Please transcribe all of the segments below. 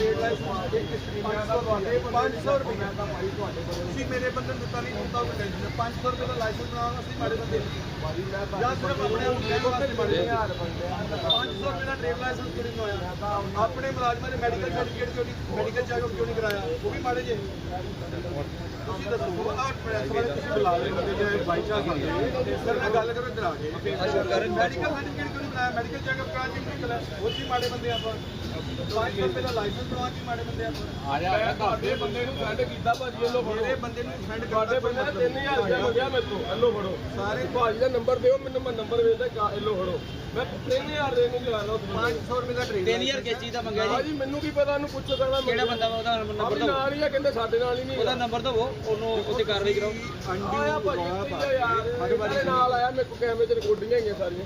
500 ਰੁਪਏ। ਦਾ ਭਾਈ ਤੁਹਾਡੇ ਕੋਲ ਤੁਸੀਂ ਮੇਰੇ ਬੰਦੇ ਨੂੰ ਦਿੱਤਾ ਨਹੀਂ ਹੁੰਦਾ ਕੋਈ ਟੈਨਸ਼ਨ ਨਹੀਂ। 500 ਰੁਪਏ ਦਾ ਲਾਇਸੈਂਸ ਬਣਾਉਣਾ ਅਸੀਂ ਮਾੜੇ ਬੰਦੇ ਜਾਂ ਸਿਰਫ ਆਪਣੇ ਆਪ ਨੂੰ ਵਾਸਤੇ ਮਾੜੇ 500 ਰੁਪਏ ਦਾ ਟ੍ਰੇਡ ਲਾਇਸੈਂਸ ਕਿਉਂ ਨਹੀਂ ਬਣਾਇਆ ਆਪਣੇ ਮੁਲਾਜ਼ਮਾਂ ਦੇ ਮੈਡੀਕਲ ਸਰਟੀਫਿਕੇਟ ਕਿਉਂ ਨਹੀਂ ਮੈਡੀਕਲ ਚੈੱਕਅਪ ਕਿਉਂ ਨਹੀਂ ਕਰਾਇਆ? ਉਹ ਵੀ ਮਾੜੇ ਜੇ ਤੁਸੀਂ ਦੱਸੋ ਆਹ ਪ੍ਰੈਸ ਵਾਲੇ ਤੁਸੀਂ ਬੁਲਾ ਲਏ ਬੰਦੇ ਜਿਹੜੇ ਬਾਈ ਚਾਂਸ ਆਉਂਦੇ ਸਰ ਨਾਲ ਗੱਲ ਕਰੋ ਕੇ। ਮੈਡੀਕਲ ਸਰਟੀਫਿਕੇਟ ਕਿਉਂ ਨਹੀਂ ਬਣਾਇਆ? ਮੈਡੀਕਲ ਚੈੱਕਅਪ ਕਰਾ ਕੇ ਨਹੀਂ ਕਰਾਇਆ ਉਹ ਸੀ ਮਾੜੇ ਬੰਦੇ ਆਪਾਂ। 500 ਰੁਪਏ ਦਾ ਲਾਇਸੈਂਸ ਕੇ ਮਾੜੇ ਬੰਦੇ ਆ ਜਾ ਤੁਹਾਡੇ ਬੰਦੇ ਨੂੰ ਸੈਂਡ ਕੀਤਾ ਭਾਜੀ ਇਹ ਲੋ ਫੜੋ ਮੇਰੇ ਬੰਦੇ ਨੂੰ ਸੈਂਡ ਤੁਹਾਡੇ ਬੰਦੇ ਨੇ 3000 ਰੁਪਇਆ ਮੰਗਿਆ ਮੈਨੂੰ ਇਹ ਲੋ ਫੜੋ ਸਾਰੇ ਭਾਜੀ ਦਾ ਨੰਬਰ ਦਿਓ ਮੈਨੂੰ ਮੈਂ ਨੰਬਰ ਵੇਚਦਾ ਇਹ ਲੋ ਫੜੋ ਮੈਂ 3000 ਦੇ ਨੂੰ ਚਲਾ ਰਹਾ 500 ਰੁਪਏ ਦਾ ਟ੍ਰੇਡ 3000 ਕਿਸ ਚੀਜ਼ ਦਾ ਮੰਗਿਆ ਜੀ? ਭਾਜੀ ਮੈਨੂੰ ਕੀ ਪਤਾ ਉਹਨੂੰ ਪੁੱਛ ਸਕਦਾ ਕਿਹੜਾ ਬੰਦਾ ਉਹਦਾ ਨੰਬਰ ਦਿਓ। ਨਾਲ ਹੀ ਆ ਕਹਿੰਦੇ ਸਾਡੇ ਨਾਲ ਹੀ ਨਹੀਂ ਉਹਦਾ ਨੰਬਰ ਦਿਓ ਉਹਨੂੰ ਉੱਤੇ ਕਾਰਵਾਈ ਕਰਾਓ। ਆਇਆ ਭਾਜੀ ਯਾਰ। ਮੇਰੇ ਨਾਲ ਆਇਆ ਮੇਰੇ ਕੋਲ ਕੈਮਰੇ 'ਚ ਰਿਕਾਰਡਿੰਗਾਂ ਹੈਗੀਆਂ ਸਾਰੀਆਂ।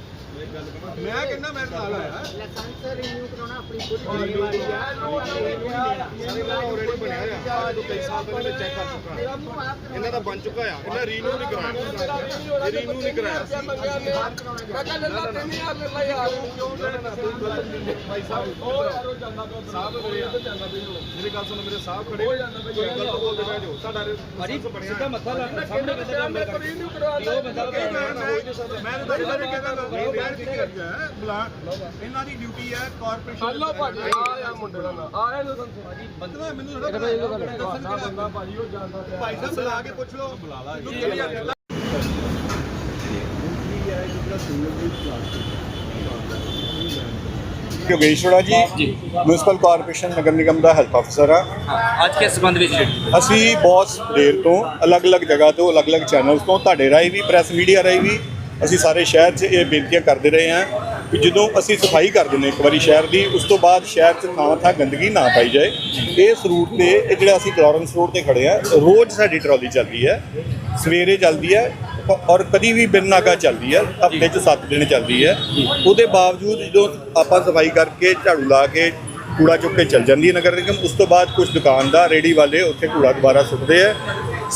ਮੈਂ ਕਹਿੰਦਾ ਮੇਰੇ ਨਾਲ ਆਇਆ। ਲਾਇਸੈਂਸ ਰਿਨਿਊ ਕਰਾਉਣਾ ਆਪਣੀ ਖੁਦ ਜ਼ਿੰਮੇਵਾਰੀ ਹੈ ਸਾਰੇ ਦਾ ਆਲਰੇਡੀ ਬਣਿਆ ਆ ਜੋ ਕਈ ਸਾਲ ਤੋਂ ਮੈਂ ਚੈੱਕ ਕਰ ਚੁੱਕਾ ਇਹਨਾਂ ਦਾ ਬਣ ਚੁੱਕਾ ਆ ਇਹਨਾਂ ਰੀਨਿਊ ਨਹੀਂ ਕਰਾਇਆ ਰੀਨੂ ਨਹੀਂ ਕਰਾਇਆ ਮੈਂ ਕਹਿੰਦਾ ਲੱਲਾ 3000 ਲੈ ਲੈ ਯਾਰ ਭਾਈ ਸਾਹਿਬ ਉਹ ਯਾਰ ਜਾਂਦਾ ਪਿਆ ਸਾਹਿਬ ਮੇਰੇ ਜਾਂਦਾ ਪਿਆ ਉਹ। ਗੱਲ ਸੁਣੋ ਮੇਰੇ ਸਾਹਿਬ ਖੜੇ ਹੋ ਜਾਂਦਾ ਪਿਆ ਗੱਲ ਤੋਂ ਬੋਲਦੇ ਬਹਿ ਜਾਓ ਸਿੱਧਾ ਮੱਥਾ ਲਾ ਮੈਂ ਕਹਿੰਦਾ ਪਿਆ ਮੇਰੇ ਕੋਲ ਰੀਨਿਊ ਕਰਵਾ ਉਹ ਬੰਦਾ ਮੈਂ ਮੈਂ ਤਾਂ ਤੁਹਾਡੇ ਕਹਿੰਦਾ ਮੈਂ ਬੈਠ ਕੇ ਕਰਦਾ ਇਹਨਾਂ ਦੀ ਡਿਊਟੀ ਹੈ ਕਾਰਪੋਰੇਸ਼ਨ ਹਲੋ ਭਾਜੀ ਆ ਆ ਮੁੰਡੇ ਦਾ ਨਾਂ ਆ ਇਹਨੂੰ ਸੰਸੋ ਭਾਜੀ ਬੰਦਾ ਮੈਨੂੰ ਥੋੜਾ ਦੱਸਣ ਆ ਬੰਦਾ? ਭਾਜੀ ਉਹ ਜਾਂਦਾ ਪਿਆ। ਭਾਈ ਸਾਹਿਬ ਬੁਲਾ ਕੇ ਪੁੱਛ ਲਓ। ਬੁਲਾ ਲਾ ਇਹਨੂੰ ਕਿਹੜੀ ਆ ਯੋਗੇਸ਼ਵਰਾ ਜੀ ਮਿਊਨਿਸਪਲ ਕਾਰਪੋਰੇਸ਼ਨ ਨਗਰ ਨਿਗਮ ਦਾ ਹੈਲਥ ਅਫਸਰ ਆ। ਅੱਜ ਕਿਸ ਸੰਬੰਧ ਵਿੱਚ ਅਸੀਂ ਬਹੁਤ ਦੇਰ ਤੋਂ ਅਲੱਗ-ਅਲੱਗ ਜਗ੍ਹਾ ਤੋਂ ਅਲੱਗ-ਅਲੱਗ ਚੈਨਲਸ ਤੋਂ ਤੁਹਾਡੇ ਰਾਹੀਂ ਵੀ ਪ੍ਰੈਸ ਮੀਡੀਆ ਰਾਹੀਂ ਵੀ ਅਸੀਂ ਸਾਰੇ ਸ਼ਹਿਰ 'ਚ ਇਹ ਬੇਨਤੀਆਂ ਕਰਦੇ ਰਹੇ ਹਾਂ ਕਿ ਜਦੋਂ ਅਸੀਂ ਸਫ਼ਾਈ ਕਰ ਦਿੰਦੇ ਇੱਕ ਵਾਰੀ ਸ਼ਹਿਰ ਦੀ, ਉਸ ਤੋਂ ਬਾਅਦ ਸ਼ਹਿਰ 'ਚ ਥਾਂ ਥਾਂ ਗੰਦਗੀ ਨਾ ਪਾਈ ਜਾਏ। ਇਸ ਰੂਟ ਤੇ ਇਹ ਜਿਹੜਾ ਅਸੀਂ ਕਲੋਰੈਂਸ ਰੋਡ ਤੇ ਖੜੇ ਆ ਰੋਜ਼ ਸਾਡੀ ਟਰਾਲੀ ਚੱਲਦੀ ਹੈ, ਸਵੇਰੇ ਚੱਲਦੀ ਹੈ ਔਰ ਕਦੀ ਵੀ ਬਿਨ ਨਾਗਾ ਚੱਲਦੀ ਹੈ, ਹਫ਼ਤੇ 'ਚ 7 ਦਿਨ ਚੱਲਦੀ ਹੈ। ਉਹਦੇ ਬਾਵਜੂਦ ਜਦੋਂ ਆਪਾਂ ਸਫ਼ਾਈ ਕਰਕੇ ਝਾੜੂ ਲਾ ਕੇ ਕੂੜਾ ਚੁੱਕ ਕੇ ਚੱਲ ਜਾਂਦੀ ਹੈ ਨਗਰ ਨਿਗਮ, ਉਸ ਤੋਂ ਬਾਅਦ ਕੁਝ ਦੁਕਾਨਦਾਰ ਰੇੜੀ ਵਾਲੇ ਉੱਥੇ ਕੂੜਾ ਦੁਬਾਰਾ ਸੁੱਟਦੇ ਆ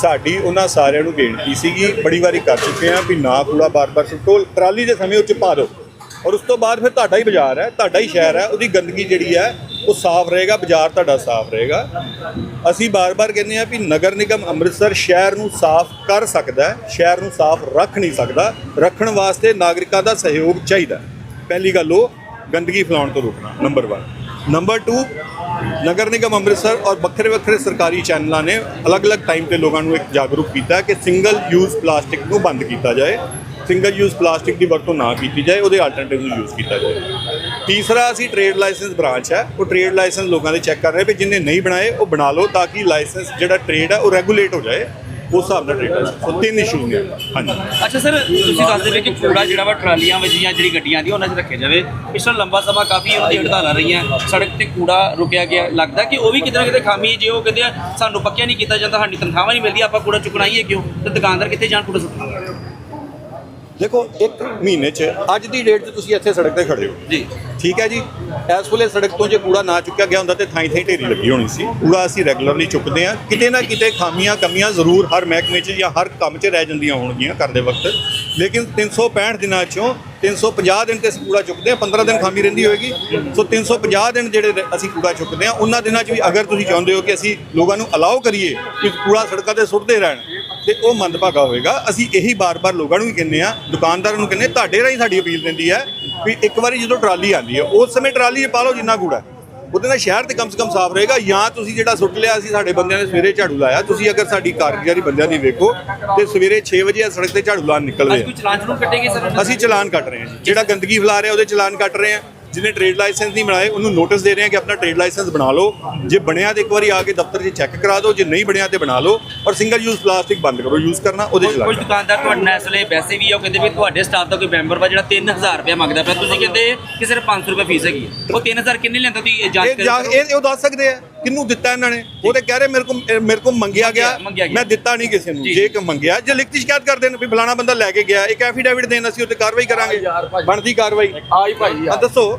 ਸਾਡੀ ਉਹਨਾਂ ਸਾਰਿਆਂ ਨੂੰ ਬੇਨਤੀ ਸੀਗੀ, ਬੜੀ ਵਾਰੀ ਕਰ ਚੁੱਕੇ ਆ ਵੀ ਨਾ ਕੂੜਾ ਬਾਰ-ਬਾਰ ਸੁੱਟੋ, ਟਰਾਲੀ ਦੇ ਸਮੇਂ ਉੱਚ ਪਾ ਦਿਓ। ਔਰ ਉਸ ਤੋਂ ਬਾਅਦ ਫਿਰ ਤੁਹਾਡਾ ਹੀ ਬਾਜ਼ਾਰ ਹੈ, ਤੁਹਾਡਾ ਹੀ ਸ਼ਹਿਰ ਹੈ, ਉਹਦੀ ਗੰਦਗੀ ਜਿਹੜੀ ਹੈ, ਉਹ ਸਾਫ਼ ਰਹੇਗਾ, ਬਾਜ਼ਾਰ ਤੁਹਾਡਾ ਸਾਫ਼ ਰਹੇਗਾ। ਅਸੀਂ ਬਾਰ-ਬਾਰ ਕਹਿੰਦੇ ਆ ਵੀ ਨਗਰ ਨਿਗਮ ਅੰਮ੍ਰਿਤਸਰ ਸ਼ਹਿਰ ਨੂੰ ਸਾਫ਼ ਕਰ ਸਕਦਾ ਸ਼ਹਿਰ ਨੂੰ ਸਾਫ਼ ਰੱਖ ਨਹੀਂ ਸਕਦਾ, ਰੱਖਣ ਵਾਸਤੇ ਨਾਗਰਿਕਾਂ ਦਾ ਸਹਿਯੋਗ ਚਾਹੀਦਾ ਪਹਿਲੀ ਗੱਲ ਉਹ, ਗੰਦਗੀ ਫੈਲਾਉਣ ਤੋਂ ਰੋਕਣਾ, ਨੰਬਰ 1 ਨੰਬਰ 2 ਨਗਰ ਨਿਗਮ ਅੰਮ੍ਰਿਤਸਰ ਔਰ ਵੱਖਰੇ ਵੱਖਰੇ ਸਰਕਾਰੀ ਚੈਨਲਾਂ ਨੇ ਅਲੱਗ-ਅਲੱਗ ਟਾਈਮ ਤੇ ਲੋਕਾਂ ਨੂੰ ਇੱਕ ਜਾਗਰੂਕ ਕੀਤਾ ਕਿ ਸਿੰਗਲ ਯੂਜ਼ ਪਲਾਸਟਿਕ ਨੂੰ ਬੰਦ ਕੀਤਾ ਜਾਏ ਸਿੰਗਲ ਯੂਜ਼ ਪਲਾਸਟਿਕ ਦੀ ਵਰਤੋਂ ਨਾ ਕੀਤੀ ਜਾਏ, ਉਹਦੇ ਆਲਟਰਨੇਟਿਵ ਨੂੰ ਯੂਜ਼ ਕੀਤਾ ਜਾਏ। ਤੀਸਰਾ, ਅਸੀਂ ਟ੍ਰੇਡ ਲਾਇਸੈਂਸ ਬ੍ਰਾਂਚ ਹੈ, ਉਹ ਟ੍ਰੇਡ ਲਾਇਸੈਂਸ ਲੋਕਾਂ ਦੇ ਚੈੱਕ ਕਰ ਰਹੇ ਵੀ ਜਿਨ੍ਹਾਂ ਨਹੀਂ ਬਣਾਏ, ਉਹ ਬਣਾ ਲਓ ਤਾਂ ਕਿ ਲਾਇਸੈਂਸ ਜਿਹੜਾ ਟ੍ਰੇਡ ਹੈ, ਉਹ ਰੈਗੂਲੇਟ ਹੋ ਜਾਏ। ਉਸ ਹਿਸਾਬ ਨਾਲ ਟ੍ਰੇਡ ਲਾਇਸੈਂਸ ਤਿੰਨ ਇਸ਼ੂ ਨੇ ਹਾਂਜੀ। ਅੱਛਾ, ਸਰ, ਤੁਸੀਂ ਦੱਸਦੇ ਪਏ ਕਿ ਕੂੜਾ ਜਿਹੜਾ ਵਾ ਟਰਾਲੀਆਂ ਵਿੱਚ ਜਾਂ ਜਿਹੜੀ ਗੱਡੀਆਂ ਦੀ, ਉਹਨਾਂ 'ਚ ਰੱਖਿਆ ਜਾਵੇ। ਪਿਛਲਾ ਲੰਬਾ ਸਮਾਂ ਕਾਫੀ ਉਹਨਾਂ ਦੀ ਹੜਤਾਲਾਂ ਰਹੀਆਂ। ਸੜਕ ਤੇ ਕੂੜਾ ਰੁਕਿਆ ਗਿਆ। ਲੱਗਦਾ ਕਿ ਉਹ ਵੀ ਕਿਤੇ ਨਾ ਕਿਤੇ ਖਾਮੀ ਜੇ ਉਹ ਕਹਿੰਦੇ ਸਾਨੂੰ ਪੱਕਿਆ ਨਹੀਂ ਕੀਤਾ ਜਾਂਦਾ, ਸਾਡੀ ਤਨਖਾਹਾਂ ਨਹੀਂ ਮਿਲਦੀ ਆਪਾਂ ਕੂੜਾ ਚੁੱਕਣਾ ਹੀ ਹੈ ਕਿਉਂ? ਤੇ ਦੁਕਾਨਦਾਰ ਕਿੱਥੇ ਜਾਣ ਕੂੜਾ ਸੁੱਟਣਾ ਦੇਖੋ ਇੱਕ ਮਹੀਨੇ 'ਚ ਅੱਜ ਦੀ ਡੇਟ 'ਚ ਤੁਸੀਂ ਇੱਥੇ ਸੜਕ ਤੇ ਖੜੇ ਹੋ। ਜੀ। ਠੀਕ ਹੈ ਜੀ? ਇਸ ਵੇਲੇ ਸੜਕ ਤੋਂ ਜੇ ਕੂੜਾ ਨਾ ਚੁੱਕਿਆ ਗਿਆ ਹੁੰਦਾ ਤੇ ਥਾਈ ਥਾਈ ਢੇਰੀ ਲੱਗੀ ਹੋਣੀ ਸੀ। ਕੂੜਾ ਅਸੀਂ ਰੈਗੂਲਰਲੀ ਚੁੱਕਦੇ ਹਾਂ। ਕਿਤੇ ਨਾ ਕਿਤੇ ਖਾਮੀਆਂ ਕਮੀਆਂ ਜ਼ਰੂਰ ਹਰ ਮਹਿਕਮੇ 'ਚ ਜਾਂ ਹਰ ਕੰਮ 'ਚ ਰਹਿ ਜਾਂਦੀਆਂ ਹੋਣਗੀਆਂ ਕਰਦੇ ਵਕਤ। ਲੇਕਿਨ 365 ਦਿਨਾਂ 'ਚੋਂ 350 ਦਿਨ ਤੇ ਅਸੀਂ ਕੂੜਾ ਚੁੱਕਦੇ ਹਾਂ 15 ਦਿਨ ਖਾਮੀ ਰਹਿੰਦੀ ਹੋਏਗੀ। ਸੋ 350 ਦਿਨ ਜਿਹੜੇ ਅਸੀਂ ਕੂੜਾ ਚੁੱਕਦੇ ਹਾਂ ਉਹਨਾਂ ਦਿਨਾਂ 'ਚ ਵੀ ਅਗਰ ਤੁਸੀਂ ਚਾਹੁੰਦੇ ਹੋ ਕਿ ਅਸੀਂ ਲੋਕਾਂ ਨੂੰ ਅਲਾਉ ਕਰੀਏ ਕਿ ਕੂੜਾ ਸੜਕਾਂ ਤੇ ਸੁੱਟਦੇ ਰਹਿਣ ਤੇ ਉਹ ਮੰਦਭਾਗਾ ਹੋਏਗਾ ਅਸੀਂ ਇਹੀ ਬਾਰ-ਬਾਰ ਲੋਕਾਂ ਨੂੰ ਵੀ ਕਹਿੰਦੇ ਆ ਦੁਕਾਨਦਾਰਾਂ ਨੂੰ ਕਹਿੰਦੇ ਹਾਂ, ਤੁਹਾਡੇ ਰਾਹੀਂ ਸਾਡੀ ਅਪੀਲ ਰਹਿੰਦੀ ਹੈ ਵੀ ਇੱਕ ਵਾਰੀ ਜਦੋਂ ਟਰਾਲੀ ਆਉਂਦੀ ਹੈ ਉਸ ਸਮੇਂ ਟਰਾਲੀ 'ਚ ਪਾ ਲਓ ਜਿੰਨਾ ਕੂੜਾ। ਉਹਦੇ ਨਾਲ ਸ਼ਹਿਰ ਤੇ ਕਮ ਸੇ ਕਮ ਸਾਫ਼ ਰਹੇਗਾ ਜਾਂ ਤੁਸੀਂ ਜਿਹੜਾ ਸੁੱਟ ਲਿਆ ਸੀ ਸਾਡੇ ਬੰਦਿਆਂ ਨੇ ਸਵੇਰੇ ਝਾੜੂ ਲਾਇਆ ਤੁਸੀਂ ਅਗਰ ਸਾਡੀ ਕਾਰਗੁਜ਼ਾਰੀ ਬੰਦਿਆਂ ਦੀ ਵੇਖੋ ਤੇ ਸਵੇਰੇ 6 ਵਜੇ ਸੜਕ ਤੇ ਝਾੜੂ ਲਾਉਣ ਨਿਕਲਦੇ ਆ ਕੋਈ ਚਲਾਨ ਚਲੂਨ ਕੱਟੇਗੇ ਸਰ ਅਸੀਂ ਚਲਾਨ ਕੱਟ ਰਹੇ ਹਾਂ। ਜਿਹੜਾ ਗੰਦਗੀ ਫੈਲਾ ਰਿਹਾ ਉਹਦੇ ਚਲਾਨ ਕੱਟ ਰਹੇ ਹਾਂ ਜਿਹਨੇ ਟ੍ਰੇਡ ਲਾਇਸੈਂਸ ਨਹੀਂ ਬਣਾਏ ਉਹਨੂੰ ਨੋਟਿਸ ਦੇ ਰਹੇ ਹਾਂ ਕਿ ਆਪਣਾ ਟ੍ਰੇਡ ਲਾਇਸੈਂਸ ਬਣਾ ਲਓ। ਜੇ ਬਣਿਆ ਤੇ ਇੱਕ ਵਾਰੀ ਆ ਕੇ ਦਫ਼ਤਰ 'ਚ ਚੈੱਕ ਕਰਾ ਦਿਓ ਜੇ ਨਹੀਂ ਬਣਿਆ ਤੇ ਬਣਾ ਲਓ। ਔਰ ਸਿੰਗਲ ਯੂਜ਼ ਪਲਾਸਟਿਕ ਬੰਦ ਕਰੋ ਯੂਜ਼ ਕਰਨਾ ਉਹਦੇ ਕੁਝ ਚਲਾਨ ਕੁਝ ਦੁਕਾਨਦਾਰ ਤੁਹਾਡੇ ਨਾਲ ਇਸ ਵੈਸੇ ਵੀ ਉਹ ਕਹਿੰਦੇ ਵੀ ਤੁਹਾਡੇ ਸਟਾਫ ਦਾ ਕੋਈ ਮੈਂਬਰ ਵਾ ਜਿਹੜਾ 3000 ਰੁਪਏ ਮੰਗਦਾ ਪਿਆ। ਤੁਸੀਂ ਕਹਿੰਦੇ ਕਿ ਸਿਰਫ 500 ਰੁਪਏ ਫੀਸ ਹੈਗੀ। ਉਹ 3000 ਕਿੰਨੇ ਲੈਂਦਾ ਤੁਸੀਂ ਇਹ ਜਾਂਚ ਇਹ ਇਹ ਉਹ ਦੱਸ ਸਕਦੇ ਆ। ਕਿਹਨੂੰ ਦਿੱਤਾ ਇਹਨਾਂ ਨੇ? ਉਹ ਤੇ ਕਹਿ ਰਹੇ ਮੇਰੇ ਕੋਲ ਇਹ ਮੇਰੇ ਕੋਲ ਮੰਗਿਆ ਗਿਆ। ਮੈਂ ਦਿੱਤਾ ਨਹੀਂ ਕਿਸੇ ਨੂੰ। ਜੀ। ਕਿ ਮੰਗਿਆ ਜੇ ਲਿਖਤੀ ਸ਼ਿਕਾਇਤ ਕਰ ਦੇਣ ਵੀ ਫਲਾਣਾ ਬੰਦਾ ਲੈ ਕੇ ਗਿਆ ਇੱਕ ਐਫੀਡੇਵਿਟ ਦੇਣ ਅਸੀਂ ਉੱਤੇ ਕਾਰਵਾਈ ਕਰਾਂਗੇ। ਬਣਦੀ ਕਾਰਵਾਈ। ਆ ਹੀ ਭਾਈ ਆ ਦੱਸੋ।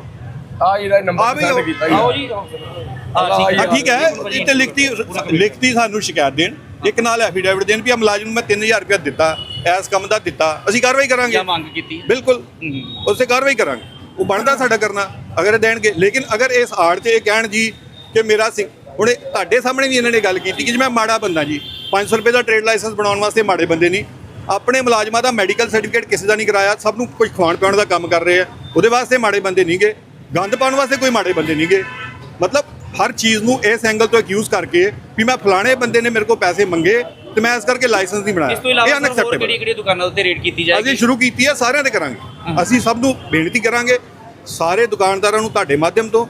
ਆ ਇਹਦਾ ਨੰਬਰ ਸੈਂਡ ਕੀਤਾ ਆਓ ਜੀ। ਆ ਠੀਕ ਹੈ। ਤੇ ਲਿਖਤੀ ਲਿਖਤੀ ਸਾਨੂੰ ਸ਼ਿਕਾਇਤ ਦੇਣ। ਇੱਕ ਨਾਲ ਐਫੀਡੇਵਿਟ ਦੇਣ ਵੀ ਆ ਮੁਲਾਜ਼ਮ ਨੂੰ ਮੈਂ 3000 ਰੁਪਏ ਦਿੱਤਾ ਇਸ ਕੰਮ ਦਾ ਦਿੱਤਾ। ਅਸੀਂ ਕਾਰਵਾਈ ਕਰਾਂਗੇ। ਜਾਂ ਮੰਗ ਕੀਤੀ। ਬਿਲਕੁਲ। ਉਸੇ ਕਾਰਵਾਈ ਕਰਾਂਗੇ। ਉਹ ਬਣਦਾ ਸਾਡਾ ਕਰਨਾ। ਅਗਰ ਦੇਣਗੇ। ਲੇਕਿਨ ਅਗਰ ਇਸ ਆੜ 'ਚ ਇਹ ਕਹਿਣ ਜੀ ਕਿ ਮੇਰਾ ਸਿੰਘ ਹੁਣ ਤੁਹਾਡੇ ਸਾਹਮਣੇ ਵੀ ਇਹਨਾਂ ਨੇ ਗੱਲ ਕੀਤੀ ਕਿ ਜੀ ਮੈਂ ਮਾੜਾ ਬੰਦਾ ਜੀ। 500 ਰੁਪਏ ਦਾ ਟ੍ਰੇਡ ਲਾਇਸੈਂਸ ਬਣਾਉਣ ਵਾਸਤੇ ਮਾੜੇ ਬੰਦੇ ਨਹੀਂ। ਆਪਣੇ ਮੁਲਾਜ਼ਮਾਂ ਦਾ ਮੈਡੀਕਲ ਸਰਟੀਫਿਕੇਟ ਕਿਸੇ ਦਾ ਨਹੀਂ ਕਰਾਇਆ ਸਭ ਨੂੰ ਕੁਝ ਖਵਾਉਣ ਪਿਆਉਣ ਦਾ ਕੰਮ ਕਰ ਰਹੇ ਆ। ਉਹਦੇ ਵਾਸਤੇ ਮਾੜੇ ਬੰਦੇ ਨਹੀਂਗੇ ਗੰਦ ਪਾਉਣ ਵਾਸਤੇ ਕੋਈ ਮਾੜੇ ਬੰਦੇ ਨਹੀਂਗੇ ਮਤਲਬ ਹਰ ਚੀਜ਼ ਨੂੰ ਇਸ ਐਂਗਲ ਤੋਂ ਅਕਿਊਜ਼ ਕਰਕੇ ਵੀ ਮੈਂ ਫਲਾਣੇ ਬੰਦੇ ਨੇ ਮੇਰੇ ਕੋਲ ਪੈਸੇ ਮੰਗੇ ਤੇ ਮੈਂ ਇਸ ਕਰਕੇ ਲਾਇਸੈਂਸ ਨਹੀਂ ਬਣਾਇਆ। ਇਹ unacceptable ਕਿਹੜੀ ਕਿਹੜੀ ਦੁਕਾਨਾਂ ਉੱਤੇ ਰੇਡ ਕੀਤੀ ਅਸੀਂ ਜਾਏਗੀ ਸ਼ੁਰੂ ਕੀਤੀ ਹੈ ਸਾਰਿਆਂ ਦੇ ਕਰਾਂਗੇ। ਅਸੀਂ ਸਭ ਨੂੰ ਬੇਨਤੀ ਕਰਾਂਗੇ ਸਾਰੇ ਦੁਕਾਨਦਾਰਾਂ ਨੂੰ ਤੁਹਾਡੇ ਮਾਧਿਅਮ ਤੋਂ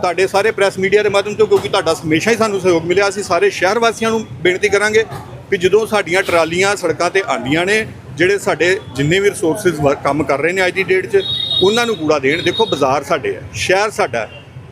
ਤੁਹਾਡੇ ਸਾਰੇ ਪ੍ਰੈਸ ਮੀਡੀਆ ਦੇ ਮਾਧਿਅਮ ਤੋਂ ਕਿਉਂਕਿ ਤੁਹਾਡਾ ਹਮੇਸ਼ਾ ਹੀ ਸਾਨੂੰ ਸਹਿਯੋਗ ਮਿਲਿਆ ਅਸੀਂ ਸਾਰੇ ਸ਼ਹਿਰ ਵਾਸੀਆਂ ਨੂੰ ਬੇਨਤੀ ਕਰਾਂਗੇ ਕਿ ਜਦੋਂ ਸਾਡੀਆਂ ਟਰਾਲੀਆਂ ਸੜਕਾਂ ਤੇ ਆਉਂਦੀਆਂ ਨੇ ਜਿਹੜੇ ਸਾਡੇ ਜਿੰਨੇ ਵੀ ਰਿਸੋਰਸਸ ਕੰਮ ਕਰ ਰਹੇ ਨੇ ਅੱਜ ਦੀ ਡੇਟ 'ਚ ਉਹਨਾਂ ਨੂੰ ਕੂੜਾ ਦੇਣ। ਦੇਖੋ ਬਾਜ਼ਾਰ ਸਾਡੇ ਹੈ ਸ਼ਹਿਰ ਸਾਡਾ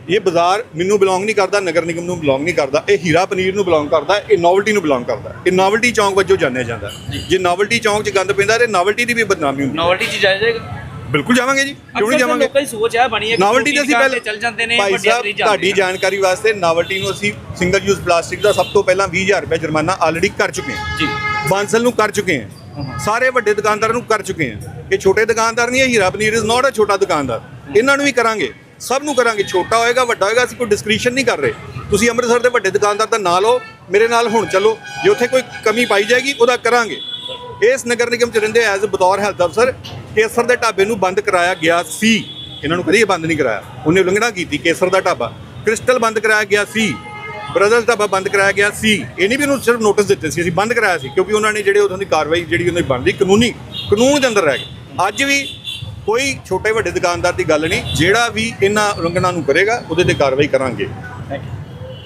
ਇਹ ਬਾਜ਼ਾਰ ਮੈਨੂੰ ਬਿਲੋਂਗ ਨਹੀਂ ਕਰਦਾ ਨਗਰ ਨਿਗਮ ਨੂੰ ਬਿਲੋਂਗ ਨਹੀਂ ਕਰਦਾ ਇਹ ਹੀਰਾ ਪਨੀਰ ਨੂੰ ਬਿਲੋਂਗ ਕਰਦਾ ਇਹ ਨੋਵਲਟੀ ਨੂੰ ਬਿਲੋਂਗ ਕਰਦਾ। ਇਹ ਨੋਵਲਟੀ ਚੌਂਕ ਵਜੋਂ ਜਾਣਿਆ ਜਾਂਦਾ। ਜੇ। ਨੋਵਲਟੀ ਚੌਂਕ 'ਚ ਗੰਦ ਪੈਂਦਾ ਤੇ ਨੋਵਲਟੀ ਦੀ ਵੀ ਬਦਨਾਮੀ ਹੁੰਦੀ। ਨੋਵਲਟੀ ਚ ਜਾਇਆ ਜਾਏਗਾ। ਬਿਲਕੁਲ ਜਾਵਾਂਗੇ ਜੀ ਕਿਉਂ ਨਹੀਂ ਜਾਵਾਂਗੇ? ਲੋਕਾਂ ਦੀ ਸੋਚ ਹੈ ਬਣੀ ਹੈ ਨਾਵਲਟੀ ਦੇ ਅਸੀਂ ਪਹਿਲੇ ਚੱਲ ਜਾਂਦੇ ਨੇ ਭਾਈ ਸਾਹਿਬ ਤੁਹਾਡੀ ਜਾਣਕਾਰੀ ਵਾਸਤੇ ਨਾਵਲਟੀ ਨੂੰ ਅਸੀਂ ਸਿੰਗਲ ਯੂਜ਼ ਪਲਾਸਟਿਕ ਦਾ ਸਭ ਤੋਂ ਪਹਿਲਾਂ 20000 ਰੁਪਏ ਜੁਰਮਾਨਾ ਆਲਰੇਡੀ ਕਰ ਚੁੱਕੇ ਹਾਂ। ਜੀ। ਬਾਂਸਲ ਨੂੰ ਕਰ ਚੁੱਕੇ ਹਾਂ। ਸਾਰੇ ਵੱਡੇ ਦੁਕਾਨਦਾਰਾਂ ਨੂੰ ਕਰ ਚੁੱਕੇ ਹਾਂ। ਇਹ ਛੋਟੇ ਦੁਕਾਨਦਾਰ ਨਹੀਂ ਹੈ ਹੀਰਾ ਪਨੀਰ ਇਜ਼ ਨਾਟ ਅ ਛੋਟਾ ਦੁਕਾਨਦਾਰ। ਇਹਨਾਂ ਨੂੰ ਵੀ ਕਰਾਂਗੇ ਸਭ ਨੂੰ ਕਰਾਂਗੇ। ਛੋਟਾ ਹੋਏਗਾ ਵੱਡਾ ਹੋਏਗਾ ਅਸੀਂ ਕੋਈ ਡਿਸਕ੍ਰਿਪਸ਼ਨ ਨਹੀਂ ਕਰ ਰਹੇ। ਤੁਸੀਂ ਅੰਮ੍ਰਿਤਸਰ ਦੇ ਵੱਡੇ ਦੁਕਾਨਦਾਰ ਦਾ ਨਾਂ ਲਓ ਮੇਰੇ ਨਾਲ ਹੁਣ ਚੱਲੋ। ਜੇ ਉੱਥੇ ਕੋਈ ਕਮੀ ਪਾਈ ਜਾਏਗੀ ਉਹਦਾ ਕਰਾਂਗੇ। ਇਸ ਨਗਰ ਨਿਗਮ ਚ ਰਹਿੰਦੇ ਐਜ਼ ਬਤੌਰ ਹੈਲਥ ਅਫਸਰ ਕੇਸਰ ਦੇ ਢਾਬੇ ਨੂੰ ਬੰਦ ਕਰਾਇਆ ਗਿਆ ਸੀ। ਇਹਨਾਂ ਨੂੰ ਕਦੀ ਬੰਦ ਨਹੀਂ ਕਰਾਇਆ। ਉਹਨੇ ਉਲੰਘਣਾ ਕੀਤੀ ਕੇਸਰ ਦਾ ਢਾਬਾ। ਕ੍ਰਿਸਟਲ ਬੰਦ ਕਰਾਇਆ ਗਿਆ ਸੀ। ਬ੍ਰਦਰਸ ਢਾਬਾ ਬੰਦ ਕਰਾਇਆ ਗਿਆ ਸੀ। ਇਹ ਨਹੀਂ ਵੀ ਉਹਨੂੰ ਸਿਰਫ ਨੋਟਿਸ ਦਿੱਤੇ ਸੀ, ਅਸੀਂ ਬੰਦ ਕਰਾਇਆ ਸੀ, ਕਿਉਂਕਿ ਉਹਨਾਂ ਨੇ ਜਿਹੜੇ ਉਦੋਂ ਦੀ ਕਾਰਵਾਈ ਜਿਹੜੀ ਉਹਨਾਂ ਦੀ ਬਣਦੀ, ਕਾਨੂੰਨੀ, ਕਾਨੂੰਨ ਦੇ ਅੰਦਰ ਰਹਿ ਗਏ। ਅੱਜ ਵੀ ਕੋਈ ਛੋਟੇ ਵੱਡੇ ਦੁਕਾਨਦਾਰ ਦੀ ਗੱਲ ਨਹੀਂ, ਜਿਹੜਾ ਵੀ ਇਹਨਾਂ ਉਲੰਘਣਾ ਨੂੰ ਕਰੇਗਾ, ਉਹਦੇ ਤੇ ਕਾਰਵਾਈ ਕਰਾਂਗੇ।